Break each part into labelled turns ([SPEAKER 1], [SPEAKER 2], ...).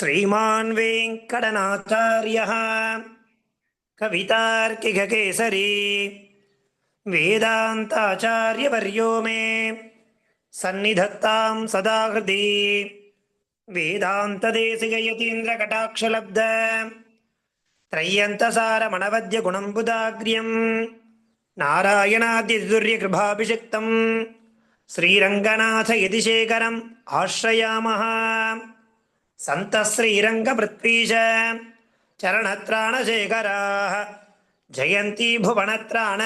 [SPEAKER 1] श्रीमान् वेङ्कटनाचार्यः कवितार्किककेसरी वेदान्ताचार्यवर्यो मे सन्निधत्तां सदा हृदि वेदान्तदेशिकयतीन्द्रकटाक्षलब्ध त्रय्यन्तसारमणवद्यगुणम्बुदाग्र्यम् नारायणाद्यदुर्यकृभाभिषिक्तम् श्रीरङ्गनाथ यतिशेखरम् आश्रयामः सन्तः श्रीरङ्गपृथ्वीश चरणत्राणशेखराः जयन्ती भुवनत्राण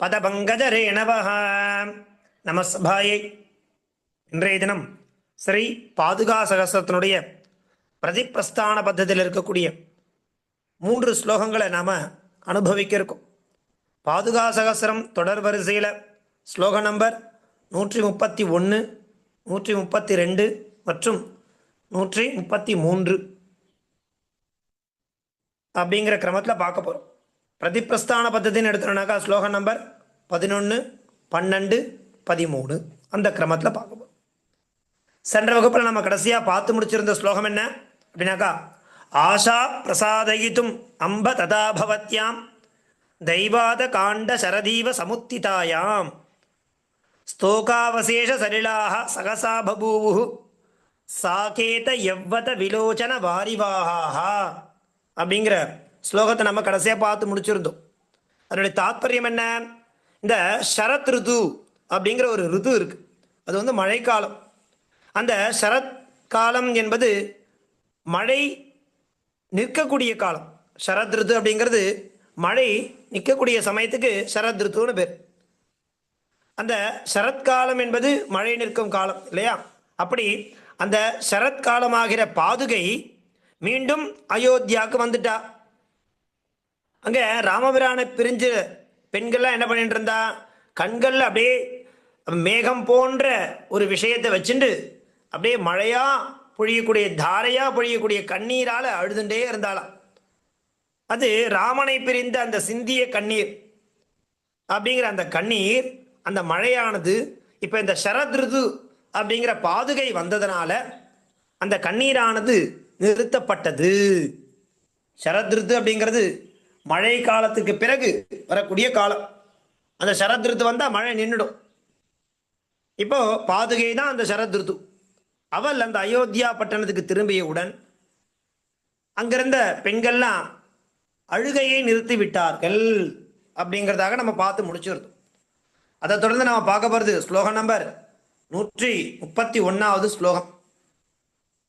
[SPEAKER 1] பதபங்கஜரேணவः நமஸ்பாயை இன்றைய தினம் ஸ்ரீ பாதுகா சகஸ்ரத்தினுடைய பிரதிப்பிரஸ்தான பத்தத்தில் இருக்கக்கூடிய மூன்று ஸ்லோகங்களை நாம் அனுபவிக்க இருக்கோம் பாதுகா சகஸ்ரம் தொடர் வரிசையில் ஸ்லோக நம்பர் நூற்றி முப்பத்தி ஒன்று நூற்றி முப்பத்தி ரெண்டு மற்றும் நூற்றி முப்பத்தி மூன்று. அப்படிங்கிற கிரமத்தில் பார்க்க போகிறோம் பிரதிப்பிரஸ்தான பத்தத்தின்னு எடுத்துட்டோம்னாக்கா ஸ்லோகம் நம்பர் பதினொன்று பன்னெண்டு பதிமூணு. அந்த கிரமத்தில் பார்க்க போகிறோம் சென்ற வகுப்பில் நம்ம கடைசியாக பார்த்து முடிச்சிருந்த ஸ்லோகம் என்ன? அப்படின்னாக்கா ஆஷா பிரசாதயித்தும் அம்ப ததாபவத்யாம் தெய்வாத காண்ட சரதீவ சமுத்திதாயாம் ஸ்தோகாவசேஷ சலிலாக சகசா பபூவு சாகேத எவ்வத விலோச்சன வாரிவாகா அப்படிங்கிற ஸ்லோகத்தை நம்ம கடைசியாக பார்த்து முடிச்சிருந்தோம். அதனுடைய தாத்பரியம் என்ன? இந்த ஷரத் ருது அப்படிங்கிற ஒரு ருது இருக்கு. அது வந்து மழைக்காலம். அந்த ஷரத் காலம் என்பது மழை நிற்கக்கூடிய காலம். ஷரத் ருது அப்படிங்கிறது மழை நிற்கக்கூடிய சமயத்துக்கு ஷரத் ருத்துன்னு பேர். அந்த சரத்காலம் என்பது மழை நிற்கும் காலம் இல்லையா? அப்படி அந்த சரத்காலமாகிற பாதுகை மீண்டும் அயோத்தியாவுக்கு வந்துட்டா. அங்கே ராமபிரானை பிரிஞ்சு பெண்கள்லாம் என்ன பண்ணிட்டு இருந்தா கண்கள்ல அப்படியே மேகம் போன்ற ஒரு விஷயத்தை வச்சுண்டு அப்படியே மழையா பொழியக்கூடிய தாரையா பொழியக்கூடிய கண்ணீரால அழுதுண்டே இருந்தாளாம். அது ராமனை பிரிந்த அந்த சிந்திய கண்ணீர். அப்படிங்கிற அந்த கண்ணீர் அந்த மழையானது இப்போ இந்த சரத் ருது அப்படிங்கிற பாதுகை வந்ததுனால அந்த கண்ணீரானது நிறுத்தப்பட்டது. சரத் அப்படிங்கிறது மழை காலத்துக்கு பிறகு வரக்கூடிய காலம். அந்த சரத் வந்தால் மழை நின்றுடும் இப்போ பாதுகை தான் அந்த சரத் அவள் அந்த அயோத்தியா பட்டணத்துக்கு திரும்பியவுடன் அங்கிருந்த பெண்கள்லாம் அழுகையை நிறுத்தி விட்டார்கள் அப்படிங்கிறதாக நம்ம பார்த்து முடிச்சிருந்தோம் அதை தொடர்ந்து நம்ம பார்க்க போகிறது ஸ்லோகம் நம்பர் நூற்றி முப்பத்தி ஒன்றாவது ஸ்லோகம்.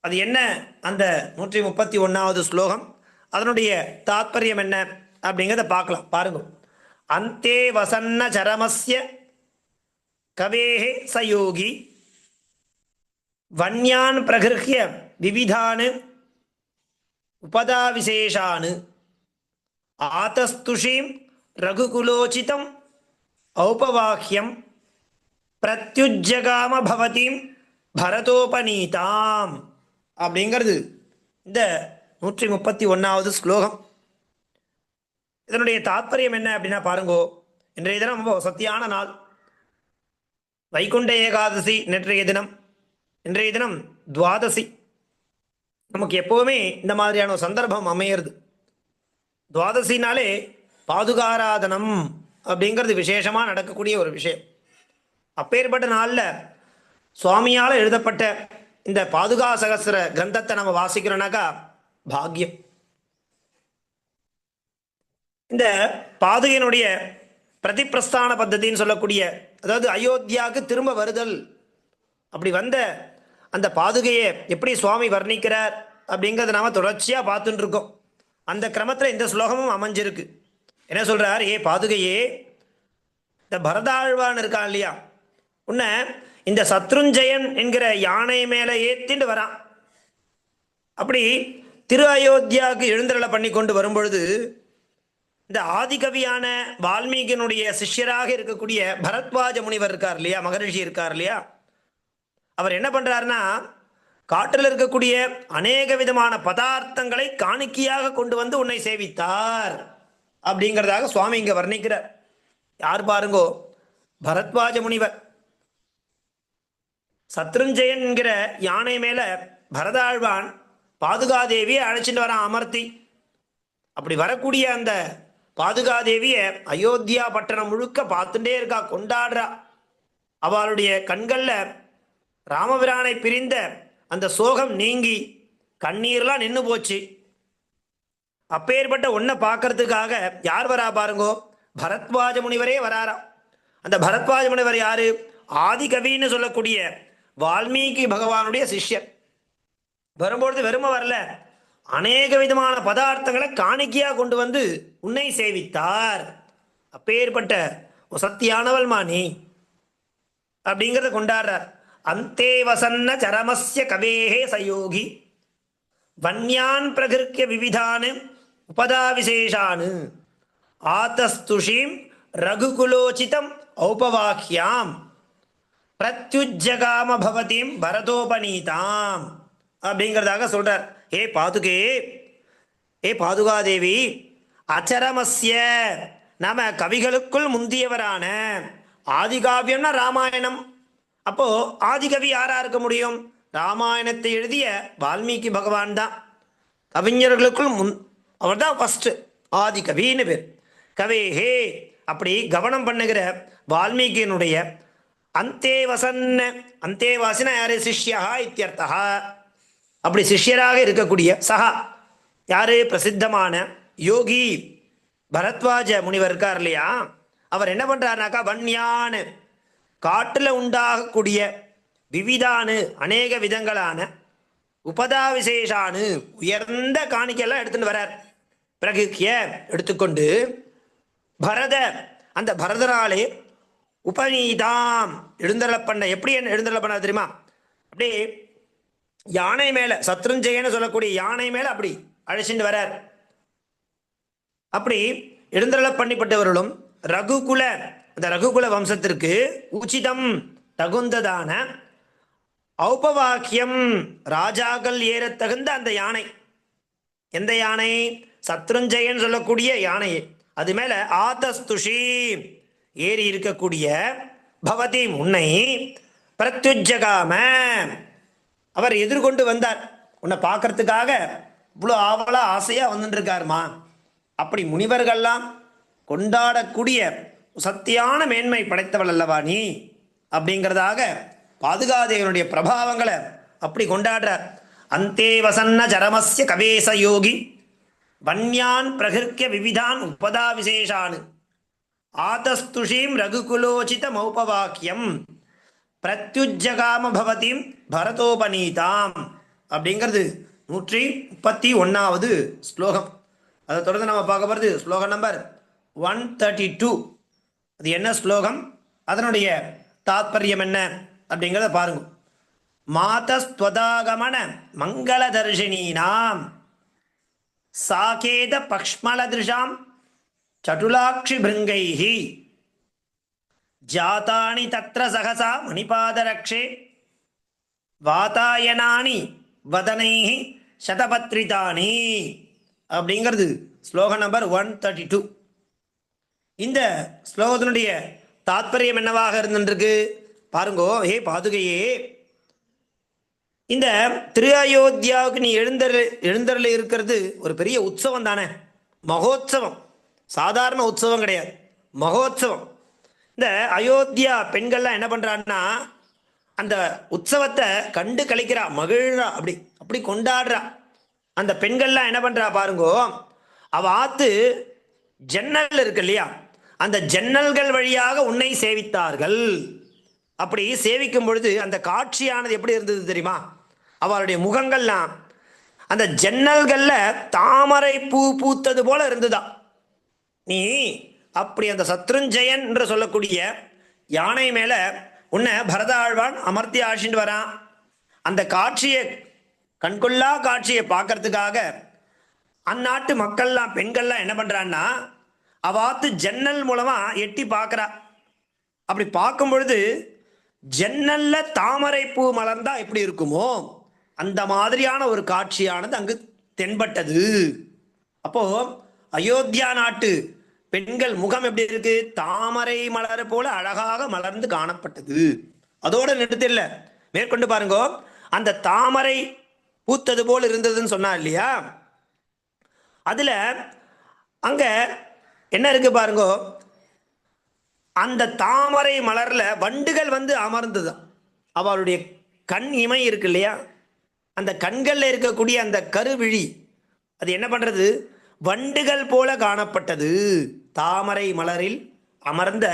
[SPEAKER 1] அது என்ன? அந்த நூற்றி முப்பத்தி ஒன்றாவது ஸ்லோகம். அதனுடைய தாத்பரியம் என்ன? அப்படிங்கிறத பார்க்கலாம். பாருங்க. அந்தே வசன்ன சரமஸ்ய கவேஹே சயோகி வன்யான் பிரகிருஹ்ய விவிதானு உபதா விசேஷான் ஆதஸ்துஷீம் ரகுகுலோச்சிதம் ஔபவாக்கியம் பிரத்யுஜகாம பவதீம் பரதோபநீதாம். அப்படிங்கிறது இந்த நூற்றி முப்பத்தி ஒன்றாவது ஸ்லோகம். இதனுடைய தாத்பரியம் என்ன அப்படின்னா பாருங்கோ இன்றைய தினம் ரொம்ப சத்தியான நாள். வைகுண்ட ஏகாதசி நேற்றைய தினம். இன்றைய தினம் துவாதசி. நமக்கு எப்போவுமே இந்த மாதிரியான ஒரு சந்தர்ப்பம் அமையிறது. துவாதசினாலே பாதுகாராதனம் அப்படிங்கிறது விசேஷமாக நடக்கக்கூடிய ஒரு விஷயம். அப்பேற்பட்ட நாளில் சுவாமியால் எழுதப்பட்ட இந்த பாதுகா சகசிர கிரந்தத்தை நம்ம வாசிக்கிறோம்னாக்கா பாக்யம். இந்த பாதுகையினுடைய பிரதிப்பிரஸ்தான பத்தத்தின்னு சொல்லக்கூடிய அதாவது அயோத்தியாவுக்கு திரும்ப வருதல். அப்படி வந்த அந்த பாதுகையை எப்படி சுவாமி வர்ணிக்கிறார் அப்படிங்கிறத நாம தொடர்ச்சியாக பார்த்துட்டு இருக்கோம் அந்த கிரமத்தில் இந்த ஸ்லோகமும் அமைஞ்சிருக்கு. என்ன சொல்றார்? ஏ பாதுகையே இந்த பரதாழ்வான் இருக்கான் இல்லையா? உன்ன இந்த சத்ருஞ்சயன் என்கிற யானை மேல ஏத்திண்டு வரான். அப்படி திரு அயோத்தியாவுக்கு எழுந்தருளை பண்ணி கொண்டு வரும்பொழுது இந்த ஆதிகவியான வால்மீகியினுடைய சிஷ்யராக இருக்கக்கூடிய பரத்வாஜ முனிவர் இருக்கார் இல்லையா மகரிஷி இருக்கார் இல்லையா அவர் என்ன பண்றாருன்னா காட்டில் இருக்கக்கூடிய அநேக விதமான பதார்த்தங்களை காணிக்கையாக கொண்டு வந்து உன்னை சேவித்தார் அப்படிங்கிறதாக சுவாமி இங்க வர்ணிக்கிறார். யார் பாருங்கோ பரத்வாஜ முனிவர். சத்ருஞ்சயன் என்கிற யானை மேல பரதாழ்வான் பாதுகாதேவியை அழைச்சிட்டு வரான் அமர்த்தி. அப்படி வரக்கூடிய அந்த பாதுகாதேவிய அயோத்தியா பட்டணம் முழுக்க பார்த்துட்டே இருக்கா கொண்டாடுறா. அவளுடைய கண்கள்ல ராமபிரானை பிரிந்த அந்த சோகம் நீங்கி கண்ணீர்லாம் நின்று போச்சு. அப்பேற்பட்ட ஒன்றை பார்க்கறதுக்காக யார் வரா பாருங்கோ? பரத்வாஜ முனிவரே வராராம். அந்த பரத்வாஜ முனிவர் யாரு? ஆதிகவின்னு சொல்லக்கூடிய வால்மீகி பகவானுடைய சிஷ்யர். வரும்பொழுது வெறும வரல. அநேக விதமான பதார்த்தங்களை காணிக்கையா கொண்டு வந்து உன்னை சேவித்தார். அப்பேற்பட்ட ஒரு சத்தியானவள் மாணி அப்படிங்கிறத கொண்டாடுறார். அந்தே வசன்ன சரமஸ்ய கவேகே சயோகி. வன்யான் பிரகிருக்கிய விவிதானு உபதா விசேஷானு. ஆத்தஸ்துஷீம் ரகுகுலோச்சிதம் ஔபவாக்கியாம் பிரத்யுஜகாம பவதீம் பரதோபநீதாம் அப்படிங்கிறதாக சொல்றார். ஏ பாதுகே ஏ பாதுகாதேவி அச்சரமஸ்ய நாம கவிகளுக்குள் முந்தியவரான ஆதிகாவியம்னா ராமாயணம். அப்போ ஆதிகவி யாரா இருக்க முடியும்? ராமாயணத்தை எழுதிய வால்மீகி பகவான் தான். கவிஞர்களுக்குள் முன் அவர் தான் ஃபஸ்ட்டு ஆதிகவின்னு பேர். கவே ஹே அப்படி கவனம் பண்ணுகிற வால்மீகியினுடைய அந்தே வசன் அந்தே வாசினா யாரு? சிஷ்யா இத்தியர்த்தா அப்படி சிஷ்யராக இருக்கக்கூடிய சஹா யாரு? பிரசித்தமான யோகி பரத்வாஜ முனிவர் இருக்கார் இல்லையா? அவர் என்ன பண்றாருனாக்கா வன்யான் காட்டுல உண்டாகக்கூடிய விவிதானு அநேக விதங்களான உபதா விசேஷானு உயர்ந்த காணிக்கையெல்லாம் எடுத்துட்டு வரார். பிரகிக்கிய எடுத்துக்கொண்டு பரத அந்த பரதனாலே உபநீதாம். எழுந்தருள பண்ண எப்படி என்ன எழுந்தருள பண்ண தெரியுமா? அப்படியே யானை மேல சத்ருஞ்சயன்னு சொல்லக்கூடிய யானை மேல அப்படி அழைச்சிட்டு வரார். அப்படி எழுந்தருள பண்ணிப்பட்டவர்களும் ரகுகுல அந்த ரகுகுல வம்சத்திற்கு உச்சிதம் தகுந்ததான ஔபவாக்கியம் ராஜாக்கள் ஏற தகுந்த அந்த யானை. எந்த யானை? சத்ருஞ்சயன் சொல்லக்கூடிய யானையே. அது மேல ஆதஸ்துஷி. ஏறி இருக்கக்கூடிய பவதி உன்னை பிரத்யுஜகாம. அவர் எதிர்கொண்டு வந்தார். உன்னை பார்க்கறதுக்காக இவ்வளோ ஆவலா ஆசையா வந்துட்டு அப்படி முனிவர்கள்லாம் கொண்டாடக்கூடிய சத்தியான மேன்மை படைத்தவள் அல்லவா நீ? அப்படிங்கிறதாக பாதுகாதேவனுடைய பிரபாவங்களை அப்படி கொண்டாடுறார். அந்தே வசன்ன ஜரமஸ்ய கவேச யோகி வன்யான் பிரகிருக்கிய விவிதான் உபதா விசேஷான். ஆதஸ்துஷீம் ரகுகுலோச்சித மௌபவாக்கியம் பிரத்யுஜகாம பவதிம் பரதோபநீதாம் அப்படிங்கிறது நூற்றி முப்பத்தி ஒன்றாவது ஸ்லோகம். அதை தொடர்ந்து நம்ம பார்க்க போகிறது ஸ்லோகம் நம்பர் ஒன் தேர்ட்டி டூ அது என்ன ஸ்லோகம்? அதனுடைய தாத்பரியம் என்ன? அப்படிங்கிறத பாருங்க. மாதஸ்துவதாகமன மங்கள தர்ஷினீனாம் சாகேத பக்ஷ்மலதிருஷாம். சட்டுலாட்சி பிருங்கைஹி ஜாதானி தத்ர சகசா மணிபாதரக்ஷே வாதாயனானி வதனைஹி சதபத்ரிதானி அப்படிங்கிறது ஸ்லோகம் நம்பர் ஒன் தேர்ட்டி டூ இந்த ஸ்லோகத்தினுடைய தாத்பரியம் என்னவாக இருந்துருக்கு? பாருங்கோ ஹே பாதுகையே. இந்த திரு அயோத்தியாவுக்கு நீ எழுந்தரு எழுந்தரில் இருக்கிறது ஒரு பெரிய உற்சவம் தானே மகோத்சவம். சாதாரண உற்சவம் கிடையாது. மகோத்சவம் இந்த அயோத்தியா பெண்கள்லாம் என்ன பண்ணுறான்னா அந்த உற்சவத்தை கண்டு கழிக்கிறா மகிழ்றா அப்படி அப்படி கொண்டாடுறா. அந்த பெண்கள்லாம் என்ன பண்ணுறா பாருங்கோ அவ ஆத்து ஜன்னல் இருக்கு இல்லையா? அந்த ஜன்னல்கள் வழியாக உன்னை சேவித்தார்கள். அப்படி சேவிக்கும் பொழுது அந்த காட்சியானது எப்படி இருந்தது தெரியுமா? அவருடைய முகங்கள்லாம் அந்த ஜன்னல்களில் தாமரை பூ பூத்தது போல இருந்ததா? நீ அப்படி அந்த சத்ருஞ்சயன் என்று சொல்லக்கூடிய யானை மேல உன்னை பரதாழ்வான் அமர்த்தி ஆட்சிட்டு வரான். அந்த காட்சியை கண்கொள்ளா காட்சியை பார்க்கறதுக்காக அந்நாட்டு மக்கள்லாம் பெண்கள்லாம் என்ன பண்றான்னா அவாத்து ஜன்னல் மூலமா எட்டி பார்க்கறா. அப்படி பார்க்கும் பொழுது ஜன்னல்ல தாமரை பூ மலர்ந்தா எப்படி இருக்குமோ அந்த மாதிரியான ஒரு காட்சியானது அங்கு தென்பட்டது. அப்போ அயோத்தியா நாட்டு பெண்கள் முகம் எப்படி இருக்கு? தாமரை மலர் போல அழகாக மலர்ந்து காணப்பட்டது. அதோட நிறுத்தில்ல மேற்கொண்டு பாருங்க. அந்த தாமரை பூத்தது போல் இருந்ததுன்னு சொன்னா இல்லையா? அதுல அங்க என்ன இருக்கு பாருங்க? அந்த தாமரை மலர்ல வண்டுகள் வந்து அமர்ந்தது. அவளுடைய கண் இமை இருக்கு இல்லையா? அந்த கண்களில் இருக்கக்கூடிய அந்த கருவிழி அது என்ன பண்றது? வண்டுகள் போல காணப்பட்டது. தாமரை மலரில் அமர்ந்த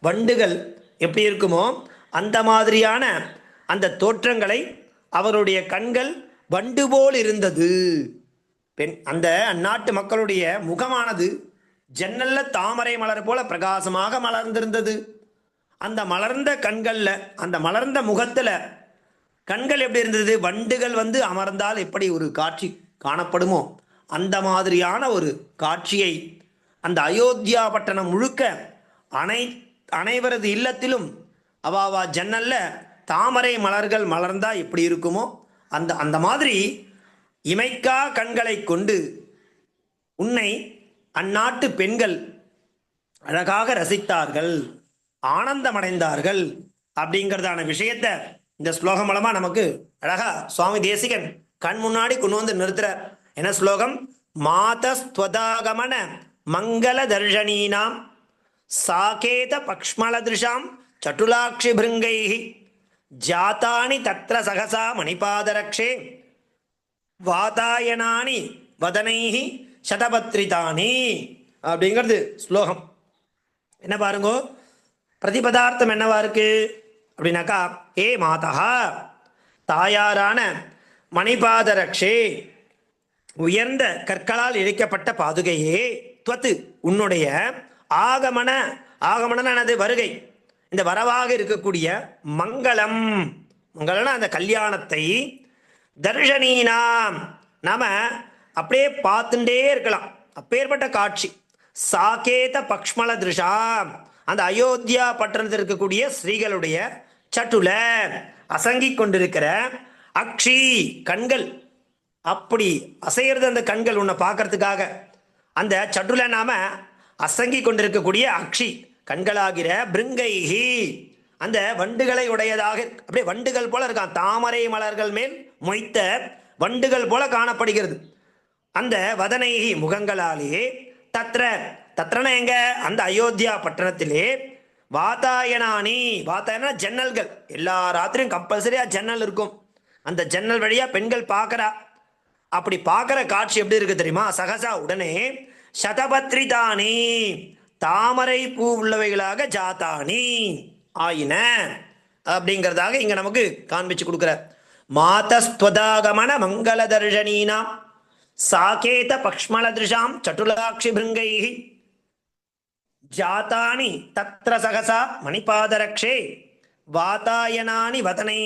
[SPEAKER 1] வண்டுகள் எப்படி இருக்குமோ அந்த மாதிரியான அந்த தோற்றங்களை அவருடைய கண்கள் வண்டு போல் இருந்தது. பெண் அந்த அந்நாட்டு மக்களுடைய முகமானது ஜன்னல்ல தாமரை மலர் போல பிரகாசமாக மலர்ந்திருந்தது. அந்த மலர்ந்த கண்கள்ல அந்த மலர்ந்த முகத்துல கண்கள் எப்படி இருந்தது? வண்டுகள் வந்து அமர்ந்தால் எப்படி ஒரு காட்சி காணப்படுமோ அந்த மாதிரியான ஒரு காட்சியை அந்த அயோத்தியா பட்டணம் முழுக்க அனை அனைவரது இல்லத்திலும் அவாவா ஜன்னல்ல தாமரை மலர்கள் மலர்ந்தா எப்படி இருக்குமோ அந்த அந்த மாதிரி இமைக்கா கண்களை கொண்டு உன்னை அந்நாட்டு பெண்கள் அழகாக ரசித்தார்கள் ஆனந்தமடைந்தார்கள் அப்படிங்கிறதான விஷயத்த இந்த ஸ்லோகம் மூலமா நமக்கு அழகா சுவாமி தேசிகன் கண் முன்னாடி கொண்டு வந்து நிறுத்துறார். என்ன ஸ்லோகம்? மாதஸ்துவதாகமன மங்கள தர்ஷனீனாம் சாகேத பக்ஷ்மலதிருஷாம் சட்டுலாட்சி பிருங்கைः ஜாத்தானி தத்ர சகசா மணிபாதரக்ஷே வாதாயனானி வதனைஹி சதபத்ரிதானி அப்படிங்கிறது ஸ்லோகம். என்ன பாருங்கோ? பிரதிபதார்த்தம் என்னவா இருக்கு? அப்படின்னாக்கா ஏ மாதா தாயாரான மணிபாதரக்ஷே உயர்ந்த கற்களால் இழைக்கப்பட்ட பாதுகையே துவத்து உன்னுடைய ஆகமன ஆகமனது வருகை. இந்த வரவாக இருக்கக்கூடிய மங்களம். மங்களம்னா அந்த கல்யாணத்தை தர்ஷனீனாம். நாம அப்படியே பார்த்துட்டே இருக்கலாம். அப்பேற்பட்ட காட்சி. சாகேத பக்ஷ்மல திருஷாம் அந்த அயோத்தியா பட்டணத்தில் இருக்கக்கூடிய ஸ்ரீகளுடைய சட்டுல அசங்கிக் கொண்டிருக்கிற அக்ஷி கண்கள். அப்படி அசைகிறது அந்த கண்கள் உன்னை பார்க்கறதுக்காக. அந்த சற்றுல நாம அசங்கி கொண்டிருக்கக்கூடிய அக்ஷி கண்களாகிற பிருங்கைஹி. அந்த வண்டுகளை உடையதாக அப்படியே வண்டுகள் போல இருக்கான். தாமரை மலர்கள் மேல் மொய்த்த வண்டுகள் போல காணப்படுகிறது. அந்த வதனைகி முகங்களாலே தத்ர தத்ரன எங்க? அந்த அயோத்தியா பட்டணத்திலே வாதாயனானி. வாத்தாயனா ஜன்னல்கள். எல்லா ராத்திரியும் கம்பல்சரியா ஜன்னல் இருக்கும். அந்த ஜன்னல் வழியா பெண்கள் பார்க்கறா. அப்படி பார்க்குற காட்சி எப்படி இருக்கு தெரியுமா? சகசா உடனே சதபத்ரிதானி தாமரை பூ உள்ளவைகளாக ஜாத்தானி ஆயின அப்படிங்கிறதாக இங்க நமக்கு காண்பிச்சு கொடுக்குற மாதஸ்துவதாகமன மங்கள தர்ஷனீனாம் சாகேத பக்ஷ்மலதிருஷாம் சட்டுலாட்சி பிருங்கை ஜாத்தானி தத்ர சகசா மணிபாதரக்ஷே வாதாயனானி வதனை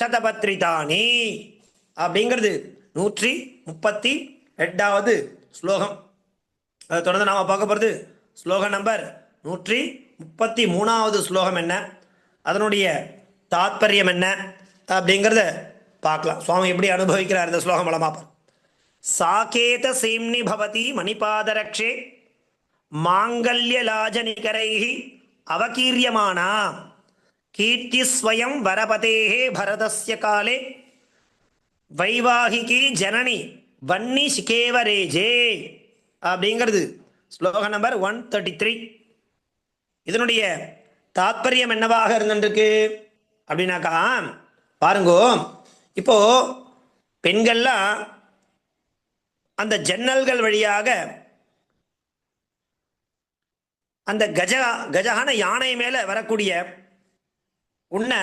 [SPEAKER 1] சதபத்ரிதானி அப்படிங்கிறது நூற்றி முப்பத்தி எட்டாவது ஸ்லோகம். அதை தொடர்ந்து நாம பார்க்க போகிறது ஸ்லோகம் நம்பர் நூற்றி முப்பத்தி மூணாவது ஸ்லோகம் என்ன? அதனுடைய தாத்பரியம் என்ன? அப்படிங்கிறத பார்க்கலாம். சுவாமி எப்படி அனுபவிக்கிறார் இந்த ஸ்லோகம் மூலமாக சாகேத சீம்னி பவதி மணிபாதரக்ஷே மாங்கல்யலாஜனிகரைः அவகீரியமானா கீர்த்தி ஸ்வயம் வரபதேः பரதஸ்ய காலே வைவாகிகி ஜனனி வன்னி சிகேவரேஜே. அப்படிங்கிறது ஸ்லோகம் நம்பர் ஒன் தேர்ட்டி த்ரீ இதனுடைய தாத்பரியம் என்னவாக இருந்துருக்கு? அப்படின்னாக்கா பாருங்கோ இப்போ பெண்கள்லாம் அந்த ஜன்னல்கள் வழியாக அந்த கஜ கஜகான யானை மேலே வரக்கூடிய உன்னை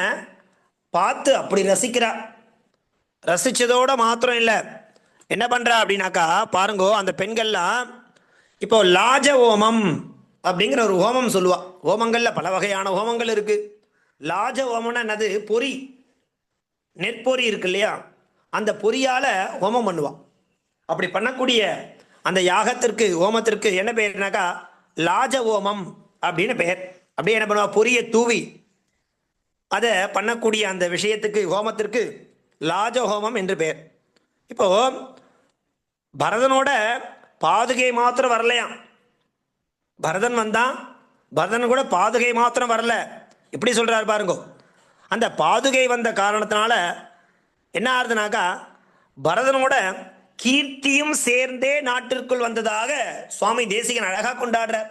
[SPEAKER 1] பார்த்து அப்படி ரசிக்கிறா. ரசிச்சதோட மாத்திரம் இல்லை என்ன பண்றா அப்படின்னாக்கா பாருங்கோ அந்த பெண்கள்லாம் இப்போ லாஜ ஹோமம் அப்படிங்கிற ஒரு ஹோமம் சொல்லுவா. ஹோமங்கள்ல பல வகையான ஹோமங்கள் இருக்கு. லாஜ ஹோமம்னா என்னது? பொறி. நெற்பொறி இருக்கு இல்லையா? அந்த பொறியால ஹோமம் பண்ணுவான் அப்படி பண்ணக்கூடிய அந்த யாகத்திற்கு ஹோமத்திற்கு என்ன பெயர்னாக்கா லாஜ ஹோமம் அப்படின்னு பெயர். அப்படியே என்ன பண்ணுவா? பொரியை தூவி அதை பண்ணக்கூடிய அந்த விஷயத்துக்கு ஹோமத்திற்கு லாஜஹோமம் என்று பேர். இப்போ பரதனோட பாதுகை மாத்திரம் வரலையாம். பரதன் வந்தான் பரதன் கூட பாதுகை மாத்திரம் வரல. எப்படி சொல்றாரு பாருங்க. அந்த பாதுகை வந்த காரணத்தினால என்ன ஆகுதுனாக்கா பரதனோட கீர்த்தியும் சேர்ந்தே நாட்டிற்குள் வந்ததாக சுவாமி தேசிகன் அழகா கொண்டாடுறார்.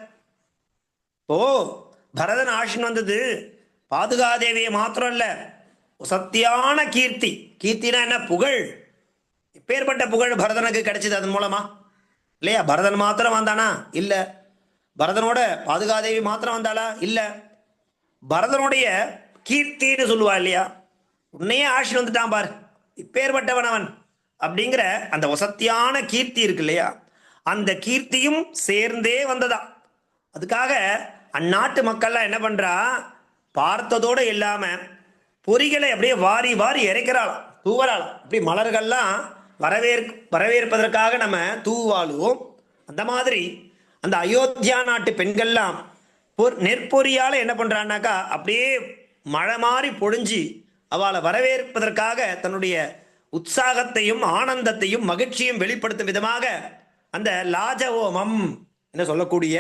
[SPEAKER 1] ஓ பரதன் ஆஷின் வந்தது பாதுகாதேவியை மாத்திரம் இல்லை. சத்தியான கீர்த்தி. கீர்த்தினா என்ன? புகழ். இப்பேற்பட்ட புகழ் பரதனுக்கு கிடைச்சது அதன் மூலமா? இல்லையா? பரதன் மாத்திரம் வந்தானா? இல்ல. பரதனோட பாதுகாதேவி மாத்திரம் வந்தாளா? இல்ல. பரதனுடைய கீர்த்தின்னு சொல்லுவா இல்லையா? உன்னையே ஆட்சி வந்துட்டான் பார். இப்பேற்பட்டவன் அவன். அப்படிங்கிற அந்த வசத்தியான கீர்த்தி இருக்கு இல்லையா? அந்த கீர்த்தியும் சேர்ந்தே வந்ததா. அதுக்காக அந்நாட்டு மக்கள்லாம் என்ன பண்றா? பார்த்ததோடு இல்லாமல் பொறிகளை அப்படியே வாரி வாரி இறைக்கிறாளாம் தூவராளாம் அப்படி மலர்கள்லாம் வரவேற் வரவேற்பதற்காக நம்ம தூவாளுவோம். அந்த மாதிரி அந்த அயோத்தியா நாட்டு பெண்கள்லாம் பொற் நெற்பொறியால் என்ன பண்ணுறான்னாக்கா அப்படியே மழை மாதிரி பொழிஞ்சு அவளை வரவேற்பதற்காக தன்னுடைய உற்சாகத்தையும் ஆனந்தத்தையும் மகிழ்ச்சியும் வெளிப்படுத்தும் விதமாக அந்த லாஜவோமம் என்ன சொல்லக்கூடிய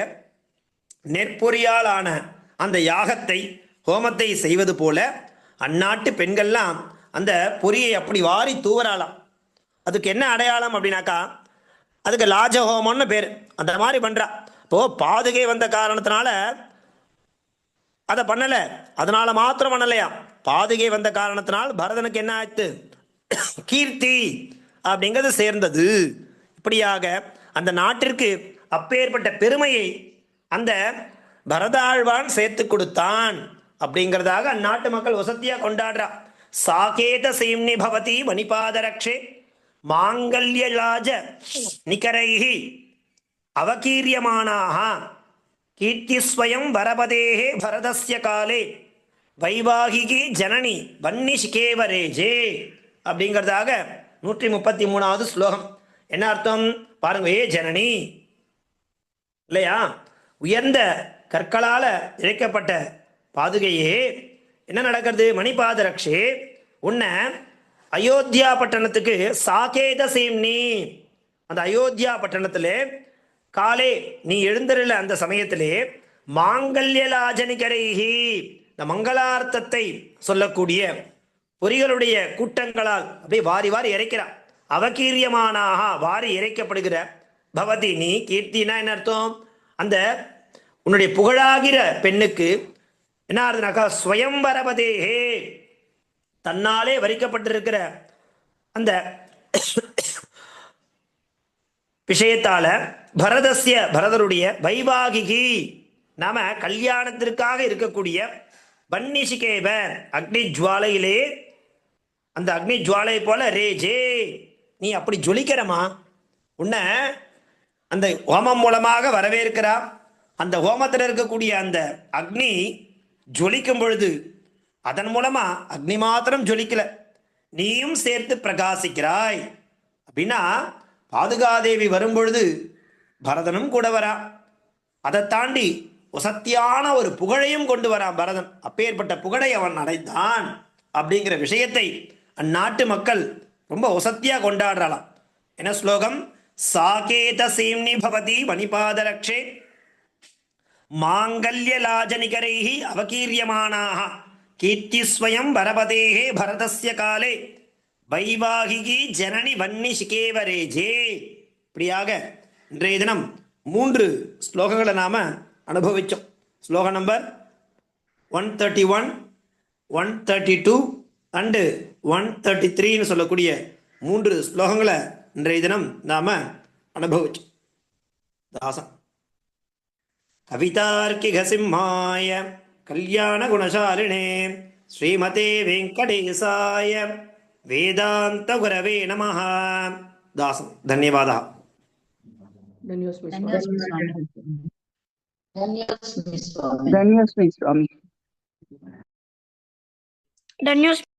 [SPEAKER 1] நெற்பொறியாலான அந்த யாகத்தை ஹோமத்தை செய்வது போல அந்நாட்டு பெண்கள்லாம் அந்த பொரியை அப்படி வாரி தூவராளாம். அதுக்கு என்ன அடையாளம் அப்படின்னாக்கா அதுக்கு லாஜஹோமம்னு பேர். அந்த மாதிரி பண்ணுறா இப்போ பாதுகை வந்த காரணத்தினால அதை பண்ணலை. அதனால மாத்திரம் பண்ணலையா? பாதுகை வந்த காரணத்தினால் பரதனுக்கு என்ன ஆயிடுத்து கீர்த்தி அப்படிங்கிறது சேர்ந்தது. இப்படியாக அந்த நாட்டிற்கு அப்பேற்பட்ட பெருமையை அந்த பரதாழ்வான் சேர்த்து கொடுத்தான். அப்படிங்கிறதாக அந்நாட்டு மக்கள் வசத்தியா கொண்டாடுறா. சாகேத சீம்னி பவதி மணிபாதரக்ஷே. மாங்கல்யராஜ நிகரைஹி அவகீரியமானாக கீர்த்திஸ்வயம் வரபதேகே பரதஸ்ய காலே. வைவாகிகி ஜனனி வன்னிஷிகேவரேஜே அப்படிங்கிறதாக நூற்றி முப்பத்தி மூணாவது ஸ்லோகம். என்ன அர்த்தம்? பாருங்க ஏ ஜனனி. இல்லையா? உயர்ந்த கற்களால் இழைக்கப்பட்ட பாதுகையே என்ன நடக்கிறது? மணிபாதரக்ஷி உன்னை அயோத்தியா பட்டணத்துக்கு சாகேத நீ. அந்த அயோத்தியா பட்டணத்தில் காலே நீ எழுந்தருள அந்த சமயத்திலே மாங்கல்யலாஜனிகரைகி இந்த மங்களார்த்தத்தை சொல்லக்கூடிய பொறிகளுடைய கூட்டங்களால் அப்படியே வாரி வாரி இறைக்கிறார் அவகீரியமானாக வாரி இறைக்கப்படுகிற பவதி நீ கீர்த்தினா என்ன அர்த்தம்? அந்த உன்னுடைய புகழாகிற பெண்ணுக்கு என்ன ஆகுதுனாக்கா ஸ்வயம்பரபதேஹே தன்னாலே வரிக்கப்பட்டிருக்கிற அந்த விஷயத்தால பரதஸ்ய பரதருடைய வைவாகிகி நாம கல்யாணத்திற்காக இருக்கக்கூடிய வன்னிசிகேவ அக்னி ஜுவாலையிலே அந்த அக்னி ஜுவாலை போல ரேஜே நீ அப்படி ஜொலிக்கிறமா? உன்னை அந்த ஹோமம் மூலமாக வரவேற்கிறா அந்த ஹோமத்தில் இருக்கக்கூடிய அந்த அக்னி ஜொலிக்கும் பொழுது அதன் மூலமா அக்னி மாத்திரம் ஜொலிக்கல. நீயும் சேர்த்து பிரகாசிக்கிறாய். அப்படின்னா பாதுகாதேவி வரும்பொழுது பரதனும் கூட வரா. அதை தாண்டி வசத்தியான ஒரு புகழையும் கொண்டு வரான் பரதன். அப்பேற்பட்ட புகழை அவன் அடைந்தான் அப்படிங்கிற விஷயத்தை அந்நாட்டு மக்கள் ரொம்ப வசத்தியா கொண்டாடுறாளாம். என்ன ஸ்லோகம்? சாகேத சீம்னி பவதி மணிபாதரக்ஷே மாங்கல்யலாஜனிகரைஹி அவகீரியமானாக கீர்த்திஸ்வயம் வரபதேஹே பரதஸ்ய காலே. வைவாகிகி ஜனனி வன்னி சிகேவரேஜே. இப்படியாக இன்றைய தினம் மூன்று ஸ்லோகங்களை நாம அனுபவிச்சோம். ஸ்லோகம் number one thirty one one thirty two and one thirty த்ரீன்னு சொல்லக்கூடிய மூன்று ஸ்லோகங்களை இன்றைய தினம் நாம அனுபவிச்சோம். தாசன் कवितार्किघसिंहाय कल्याणगुणशालिने श्रीमते वेङ्कटेशाय वेदान्तगुरवे
[SPEAKER 2] नमः।
[SPEAKER 3] दासं धन्यवादः।
[SPEAKER 2] धन्योस्मि स्वामी।
[SPEAKER 4] धन्योस्मि